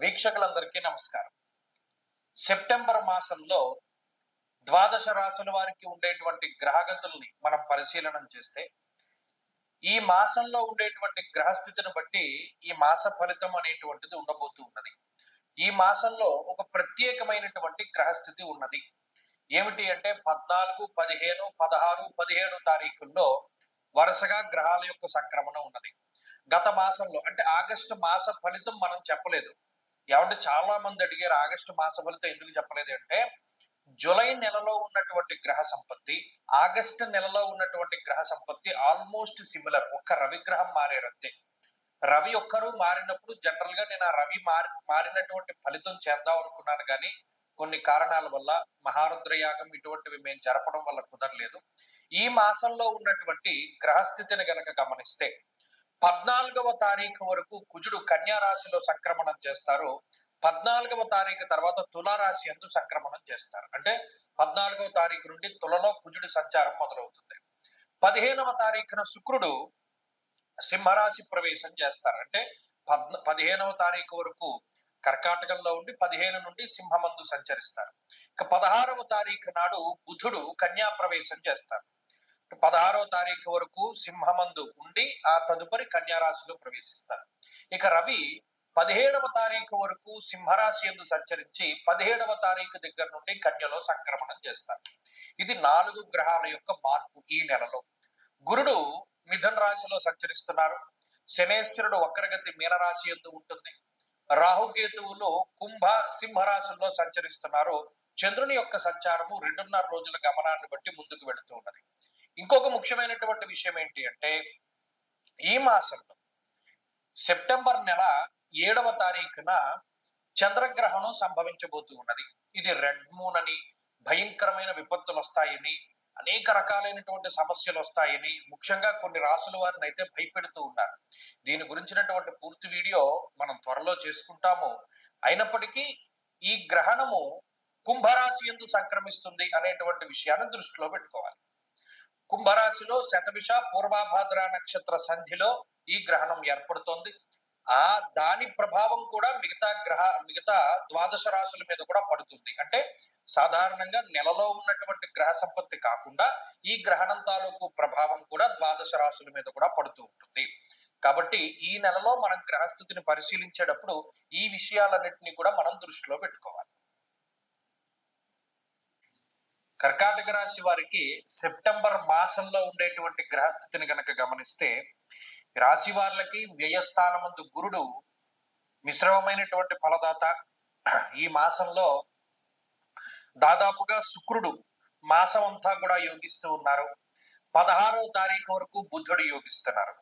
వీక్షకులందరికీ నమస్కారం. సెప్టెంబర్ మాసంలో ద్వాదశ రాశుల వారికి ఉండేటువంటి గ్రహగతుల్ని మనం పరిశీలనం చేస్తే ఈ మాసంలో ఉండేటువంటి గ్రహస్థితిని బట్టి ఈ మాస ఫలితం అనేటువంటిది ఉండబోతూ ఉన్నది. ఈ మాసంలో ఒక ప్రత్యేకమైనటువంటి గ్రహస్థితి ఉన్నది. ఏమిటి అంటే పద్నాలుగు పదిహేను పదహారు పదిహేడు తారీఖుల్లో వరుసగా గ్రహాల యొక్క సంక్రమణ ఉన్నది. గత మాసంలో అంటే ఆగస్టు మాస ఫలితం మనం చెప్పలేదు. ఏమంటే చాలా మంది అడిగారు ఆగస్టు మాస ఫలితం ఎందుకు చెప్పలేదు అంటే జూలై నెలలో ఉన్నటువంటి గ్రహ సంపత్తి ఆగస్టు నెలలో ఉన్నటువంటి గ్రహ సంపత్తి ఆల్మోస్ట్ సిమిలర్ ఒక్క రవి గ్రహం మారేరంతే రవి ఒక్కరు మారినప్పుడు జనరల్గా నేను ఆ రవి మారి మారినటువంటి ఫలితం చేద్దాం అనుకున్నాను కానీ కొన్ని కారణాల వల్ల మహారుద్ర యాగం ఇటువంటివి మేము జరపడం వల్ల కుదరలేదు. ఈ మాసంలో ఉన్నటువంటి గ్రహస్థితిని గనక గమనిస్తే పద్నాలుగవ తారీఖు వరకు కుజుడు కన్యా రాశిలో సంక్రమణం చేస్తారు. పద్నాలుగవ తారీఖు తర్వాత తులారాశి ఎందు సంక్రమణం చేస్తారు. అంటే పద్నాలుగవ తారీఖు నుండి తులలో కుజుడి సంచారం మొదలవుతుంది. పదిహేనవ తారీఖున శుక్రుడు సింహరాశి ప్రవేశం చేస్తారు. అంటే పద్న పదిహేనవ తారీఖు వరకు కర్కాటకంలో ఉండి పదిహేను నుండి సింహమందు సంచరిస్తారు. ఇక పదహారవ తారీఖు నాడు బుధుడు కన్యా ప్రవేశం చేస్తారు. పదహారవ తారీఖు వరకు సింహమందు ఉండి ఆ తదుపరి కన్యారాశిలో ప్రవేశిస్తారు. ఇక రవి పదిహేడవ తారీఖు వరకు సింహరాశి ఎందు సంచరించి పదిహేడవ తారీఖు దగ్గర నుండి కన్యలో సంక్రమణం చేస్తారు. ఇది నాలుగు గ్రహాల యొక్క మార్పు ఈ నెలలో. గురుడు మిథున రాశిలో సంచరిస్తున్నారు. శనేశ్వరుడు వక్రగతి మీనరాశి ఎందు ఉంటుంది. రాహుకేతువులు కుంభ సింహరాశుల్లో సంచరిస్తున్నారు. చంద్రుని యొక్క సంచారము రెండున్నర రోజుల గమనాన్ని బట్టి ముందుకు వెళుతూ ఉన్నది. ఇంకొక ముఖ్యమైనటువంటి విషయం ఏంటి అంటే ఈ మాసంలో సెప్టెంబర్ నెల ఏడవ తారీఖున చంద్రగ్రహణం సంభవించబోతూ ఉన్నది. ఇది రెడ్ మూన్ అని భయంకరమైన విపత్తులు వస్తాయని అనేక రకాలైనటువంటి సమస్యలు వస్తాయని ముఖ్యంగా కొన్ని రాసుల వారిని అయితే భయపెడుతూ ఉన్నారు. దీని గురించినటువంటి పూర్తి వీడియో మనం త్వరలో చేసుకుంటాము. అయినప్పటికీ ఈ గ్రహణము కుంభరాశి ఎందు సంక్రమిస్తుంది అనేటువంటి విషయాన్ని దృష్టిలో పెట్టుకోవాలి. కుంభరాశిలో శతభిష పూర్వాభాద్ర నక్షత్ర సంధిలో ఈ గ్రహణం ఏర్పడుతోంది. ఆ దాని ప్రభావం కూడా మిగతా గ్రహ మిగతా ద్వాదశ రాశుల మీద కూడా పడుతుంది. అంటే సాధారణంగా నెలలో ఉన్నటువంటి గ్రహ సంపత్తి కాకుండా ఈ గ్రహణం తాలూకు ప్రభావం కూడా ద్వాదశ రాశుల మీద కూడా పడుతూ ఉంటుంది. కాబట్టి ఈ నెలలో మనం గ్రహస్థితిని పరిశీలించేటప్పుడు ఈ విషయాలన్నింటినీ కూడా మనం దృష్టిలో పెట్టుకోవాలి. కర్కాటక రాశి వారికి సెప్టెంబర్ మాసంలో ఉండేటువంటి గ్రహస్థితిని కనుక గమనిస్తే రాశి వారికి వ్యయస్థానమందు గురుడు మిశ్రమమైనటువంటి ఫలదాత. ఈ మాసంలో దాదాపుగా శుక్రుడు మాసం అంతా కూడా యోగిస్తూ ఉన్నారు. పదహారవ తారీఖు వరకు బుద్ధుడు యోగిస్తున్నారు.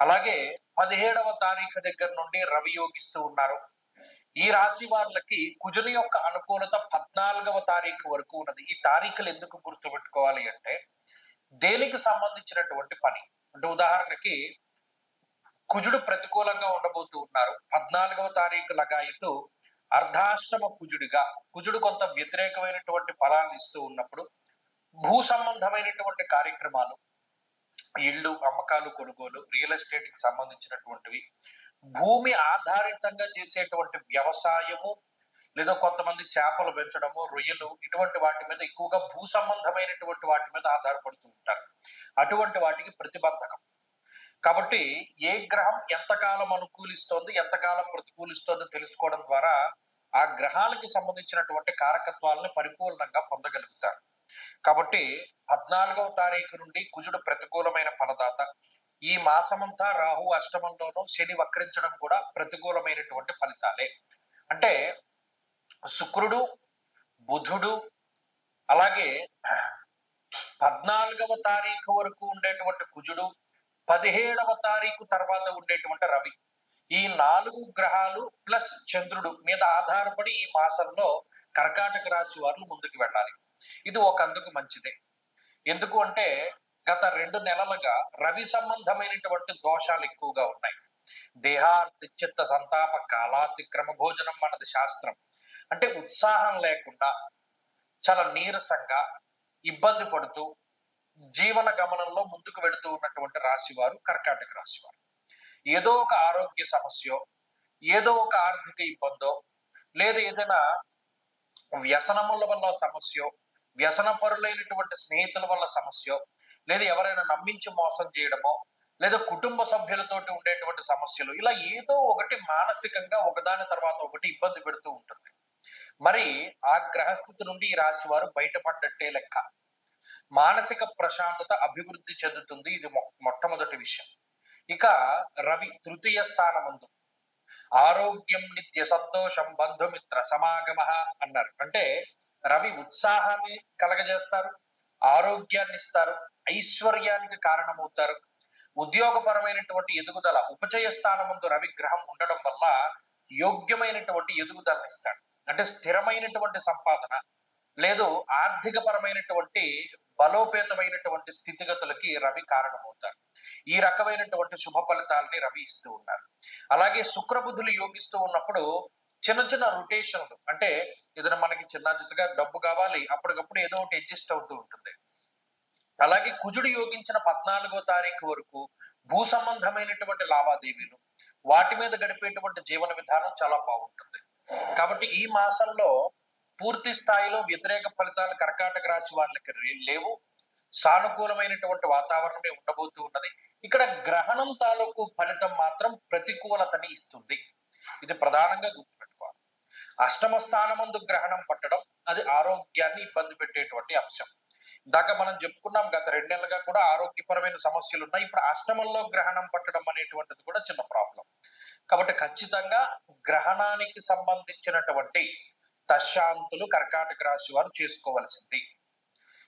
అలాగే పదిహేడవ తారీఖు దగ్గర నుండి రవి యోగిస్తూ ఉన్నారు. ఈ రాశి వాళ్ళకి కుజుని యొక్క అనుకూలత పద్నాలుగవ తారీఖు వరకు ఉన్నది. ఈ తారీఖులు ఎందుకు గుర్తుపెట్టుకోవాలి అంటే దేనికి సంబంధించినటువంటి పని? అంటే ఉదాహరణకి కుజుడు ప్రతికూలంగా ఉండబోతూ ఉన్నారు. పద్నాలుగవ తారీఖు లగాయితూ అర్ధాష్టమ కుజుడిగా కుజుడు కొంత వ్యతిరేకమైనటువంటి ఫలాన్ని ఇస్తూ ఉన్నప్పుడు భూ సంబంధమైనటువంటి కార్యక్రమాలు ఇళ్ళు అమ్మకాలు కొనుగోలు రియల్ ఎస్టేట్కి సంబంధించినటువంటివి. భూమి ఆధారితంగా చేసేటువంటి వ్యవసాయము లేదా కొంతమంది చేపలు పెంచడము రొయ్యలు ఇటువంటి వాటి మీద ఎక్కువగా భూ సంబంధమైనటువంటి వాటి మీద ఆధారపడుతూ ఉంటారు. అటువంటి వాటికి ప్రతిబంధకం. కాబట్టి ఏ గ్రహం ఎంతకాలం అనుకూలిస్తోంది ఎంతకాలం ప్రతికూలిస్తోంది తెలుసుకోవడం ద్వారా ఆ గ్రహాలకి సంబంధించినటువంటి కారకత్వాలను పరిపూర్ణంగా పొందగలుగుతారు. కాబట్టి పద్నాలుగవ తారీఖు నుండి కుజుడు ప్రతికూలమైన ఫలదాత. ఈ మాసమంతా రాహు అష్టమంలోనూ శని వక్రించడం కూడా ప్రతికూలమైనటువంటి ఫలితాలే. అంటే శుక్రుడు బుధుడు అలాగే పద్నాలుగవ తారీఖు వరకు ఉండేటువంటి కుజుడు పదిహేడవ తారీఖు తర్వాత ఉండేటువంటి రవి. ఈ నాలుగు గ్రహాలు ప్లస్ చంద్రుడు మీద ఆధారపడి ఈ మాసంలో కర్కాటక రాశి వారు ముందుకు వెళ్ళాలి. ఇది ఒక అందుకు మంచిదే. ఎందుకు అంటే గత రెండు నెలలుగా రవి సంబంధమైనటువంటి దోషాలు ఎక్కువగా ఉన్నాయి. దేహార్తిచిత్త సంతాప కాలాతిక్రమ భోజనం మనది శాస్త్రం. అంటే ఉత్సాహం లేకుండా చాలా నీరసంగా ఇబ్బంది పడుతూ జీవన గమనంలో ముందుకు వెళుతూ ఉన్నటువంటి రాశివారు కర్కాటక రాశివారు. ఏదో ఒక ఆరోగ్య సమస్య ఏదో ఒక ఆర్థిక ఇబ్బందో లేదా ఏదైనా వ్యసనముల వల్ల సమస్య వ్యసన పరులైనటువంటి స్నేహితుల వల్ల సమస్య లేదా ఎవరైనా నమ్మించి మోసం చేయడమో లేదా కుటుంబ సభ్యులతోటి ఉండేటువంటి సమస్యలు ఇలా ఏదో ఒకటి మానసికంగా ఒకదాని తర్వాత ఒకటి ఇబ్బంది పెడుతూ ఉంటుంది. మరి ఆ గ్రహస్థితి నుండి ఈ రాశి వారు బయటపడ్డట్టే లెక్క. మానసిక ప్రశాంతత అభివృద్ధి చెందుతుంది ఇది మొ- మొట్టమొదటి విషయం. ఇక రవి తృతీయ స్థానమందు. ఆరోగ్యం నిత్య సంతోషం బంధుమిత్ర సమాగమ అన్నారు. అంటే రవి ఉత్సాహాన్ని కలగజేస్తారు ఆరోగ్యాన్ని ఇస్తారు ఐశ్వర్యానికి కారణమవుతారు. ఉద్యోగపరమైనటువంటి ఎదుగుదల ఉపచయ స్థానముందు రవి గ్రహం ఉండడం వల్ల యోగ్యమైనటువంటి ఎదుగుదలని ఇస్తాడు. అంటే స్థిరమైనటువంటి సంపాదన లేదు ఆర్థిక పరమైనటువంటి బలోపేతమైనటువంటి స్థితిగతులకి రవి కారణమవుతారు ఈ రకమైనటువంటి శుభ ఫలితాలని రవి ఇస్తూ ఉన్నారు. అలాగే శుక్రబుద్ధులు యోగిస్తూ ఉన్నప్పుడు చిన్న చిన్న రొటేషన్లు అంటే ఏదైనా మనకి చిన్న చిన్నగా డబ్బు కావాలి అప్పటికప్పుడు ఏదో ఒకటి అడ్జస్ట్ అవుతూ ఉంటుంది. అలాగే కుజుడు యోగించిన పద్నాలుగో తారీఖు వరకు భూ సంబంధమైనటువంటి లావాదేవీలు వాటి మీద గడిపేటువంటి జీవన విధానం చాలా బాగుంటుంది. కాబట్టి ఈ మాసంలో పూర్తి స్థాయిలో వ్యతిరేక ఫలితాలు కర్కాటక రాశి వాళ్ళకి లేవు. సానుకూలమైనటువంటి వాతావరణమే ఉండబోతూ ఉన్నది. ఇక్కడ గ్రహణం తాలూకు ఫలితం మాత్రం ప్రతికూలతని ఇస్తుంది. ఇది ప్రధానంగా గుర్తుపెట్టుకోవాలి. అష్టమ స్థానమందు గ్రహణం పట్టడం అది ఆరోగ్యాన్ని ఇబ్బంది పెట్టేటువంటి అంశం. ఇందాక మనం చెప్పుకున్నాం గత రెండు నెలలుగా కూడా ఆరోగ్యపరమైన సమస్యలు ఉన్నాయి ఇప్పుడు అష్టమంలో గ్రహణం పట్టడం అనేటువంటిది కూడా చిన్న ప్రాబ్లం. కాబట్టి ఖచ్చితంగా గ్రహణానికి సంబంధించినటువంటి తశాంతులు కర్కాటక రాశి వారు చేసుకోవలసింది.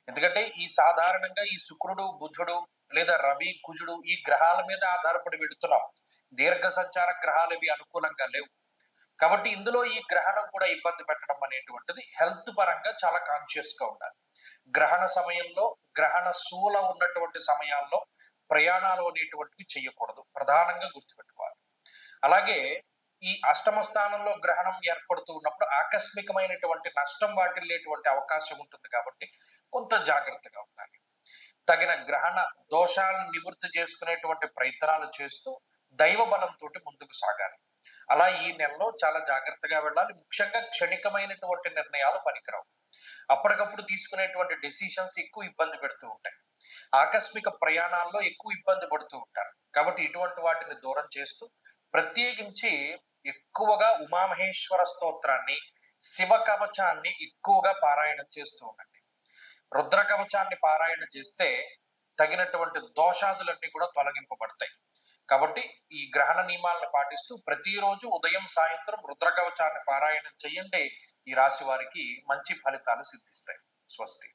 ఎందుకంటే ఈ సాధారణంగా ఈ శుక్రుడు బుధుడు లేదా రవి కుజుడు ఈ గ్రహాల మీద ఆధారపడి వెళుతున్నాం. దీర్ఘ సంచార గ్రహాలు ఇవి అనుకూలంగా లేవు. కాబట్టి ఇందులో ఈ గ్రహణం కూడా ఇబ్బంది పెట్టడం అనేటువంటిది హెల్త్ పరంగా చాలా కాన్షియస్గా ఉండాలి. గ్రహణ సమయంలో గ్రహణ శూల ఉన్నటువంటి సమయాల్లో ప్రయాణాలు అనేటువంటివి చేయకూడదు. ప్రధానంగా గుర్తుపెట్టుకోవాలి. అలాగే ఈ అష్టమ స్థానంలో గ్రహణం ఏర్పడుతూ ఉన్నప్పుడు ఆకస్మికమైనటువంటి నష్టం వాటిల్లేటువంటి అవకాశం ఉంటుంది కాబట్టి కొంత జాగ్రత్తగా ఉండాలి. తగిన గ్రహణ దోషాలను నివృత్తి చేసుకునేటువంటి ప్రయత్నాలు చేస్తూ దైవ బలంతో ముందుకు సాగాలి. అలా ఈ నెలలో చాలా జాగ్రత్తగా వెళ్ళాలి. ముఖ్యంగా క్షణికమైనటువంటి నిర్ణయాలు పనికిరావు. అప్పటికప్పుడు తీసుకునేటువంటి డెసిషన్స్ ఎక్కువ ఇబ్బంది పెడుతూ ఉంటాయి. ఆకస్మిక ప్రయాణాల్లో ఎక్కువ ఇబ్బంది పడుతూ ఉంటారు. కాబట్టి ఇటువంటి వాటిని దూరం చేస్తూ ప్రత్యేకించి ఎక్కువగా ఉమామహేశ్వర స్తోత్రాన్ని శివ కవచాన్ని ఎక్కువగా పారాయణం చేస్తూ ఉండండి రుద్రకవచాన్ని పారాయణ చేస్తే తగినటువంటి దోషాదులన్నీ కూడా తొలగింపబడతాయి. కాబట్టి ఈ గ్రహణ నియమాలను పాటిస్తూ ప్రతిరోజు ఉదయం సాయంత్రం రుద్రకవచాన్ని పారాయణం చేయండి. ఈ రాశి వారికి మంచి ఫలితాలు సిద్ధిస్తాయి. స్వస్తి.